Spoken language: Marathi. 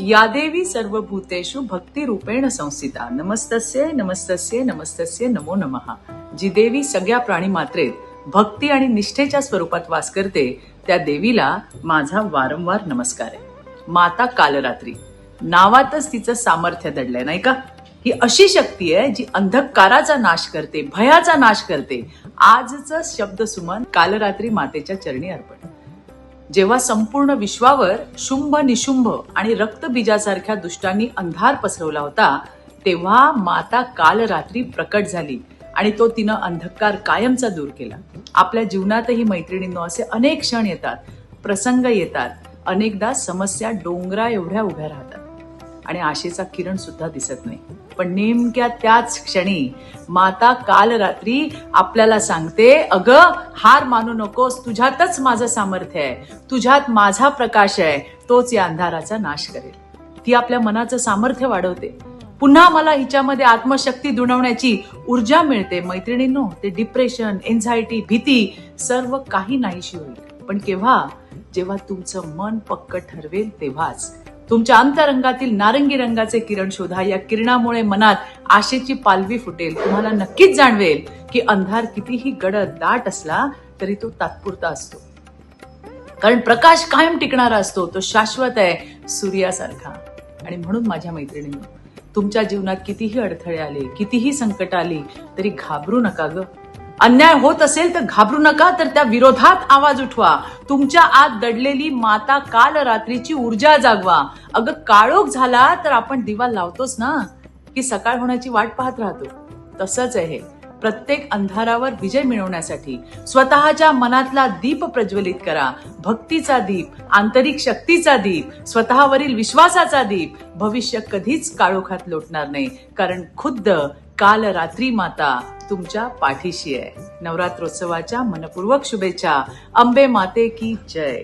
या देवी सर्वभूतेषु भक्तिरूपेण संस्थिता नमस्तस्य नमस्तस्य नमस्तस्य नमो नमः। जी देवी सगळ्या प्राणी मात्रेत भक्ती आणि निष्ठेच्या स्वरूपात वास करते त्या देवीला माझा वारंवार नमस्कार आहे. माता कालरात्री नावातच तिचं सामर्थ्य दडलंय नाही का? ही अशी शक्ती आहे जी अंधकाराचा नाश करते भयाचा नाश करते. आजचं शब्द सुमन कालरात्री मातेच्या चरणी अर्पण. जेव्हा संपूर्ण विश्वावर शुंभ निशुंभ आणि रक्तबीजासारख्या दुष्टांनी अंधार पसरवला होता तेव्हा माता काल रात्री प्रकट झाली आणि तो तिनं अंधकार कायमचा दूर केला. आपल्या जीवनातही मैत्रिणींनो असे अनेक क्षण येतात प्रसंग येतात अनेकदा समस्या डोंगरा एवढ्या उभ्या राहतात. आणि आशेचा किरण सुद्धा दिसत नाही. पण नेमक्या त्याच क्षणी माता काल रात्री आपल्याला सांगते अग हार मानू नकोस तुझ्यातच माझं सामर्थ्य आहे तुझ्यात माझा प्रकाश आहे तोच या अंधाराचा नाश करेल. ती आपल्या मनाचं सामर्थ्य वाढवते. पुन्हा मला हिच्यामध्ये आत्मशक्ती दुणवण्याची ऊर्जा मिळते. मैत्रिणींनो ते डिप्रेशन एन्झायटी भीती सर्व काही नाहीशी होईल. पण केव्हा? जेव्हा तुमचं मन पक्क ठरवेल तेव्हाच. तुमच्या अंतरंगातील नारंगी रंगाचे किरण शोधा. या किरणामुळे मनात आशेची पालवी फुटेल. तुम्हाला नक्कीच जाणवेल की अंधार कितीही गडद दाट असला तरी तो तात्पुरता असतो. कारण प्रकाश कायम टिकणारा असतो. तो शाश्वत आहे सूर्यासारखा. आणि म्हणून माझ्या मैत्रिणींनी तुमच्या जीवनात कितीही अडथळे आले कितीही संकट आली तरी घाबरू नका ग. अन्याय होत असेल तर घाबरू नका तर त्या विरोधात आवाज उठवा. तुमच्या आत दडलेली माता काल रात्रीची ऊर्जा जागवा. अगं काळोख झाला तर आपण दिवा लावतोच ना. की सकाळ होण्याची वाट पाहत राहतो. तसंच आहे प्रत्येक अंधारावर विजय मिळवण्यासाठी स्वतःच्या मनातला दीप प्रज्वलित करा. भक्तीचा दीप आंतरिक शक्तीचा दीप स्वतःवरील विश्वासाचा दीप. भविष्य कधीच काळोखात लोटणार नाही. कारण खुद्द काल रात्री माता तुमच्या पाठीशी आहे. नवरात्रोत्सवाच्या मनपूर्वक शुभेच्छा. अंबे माते की जय.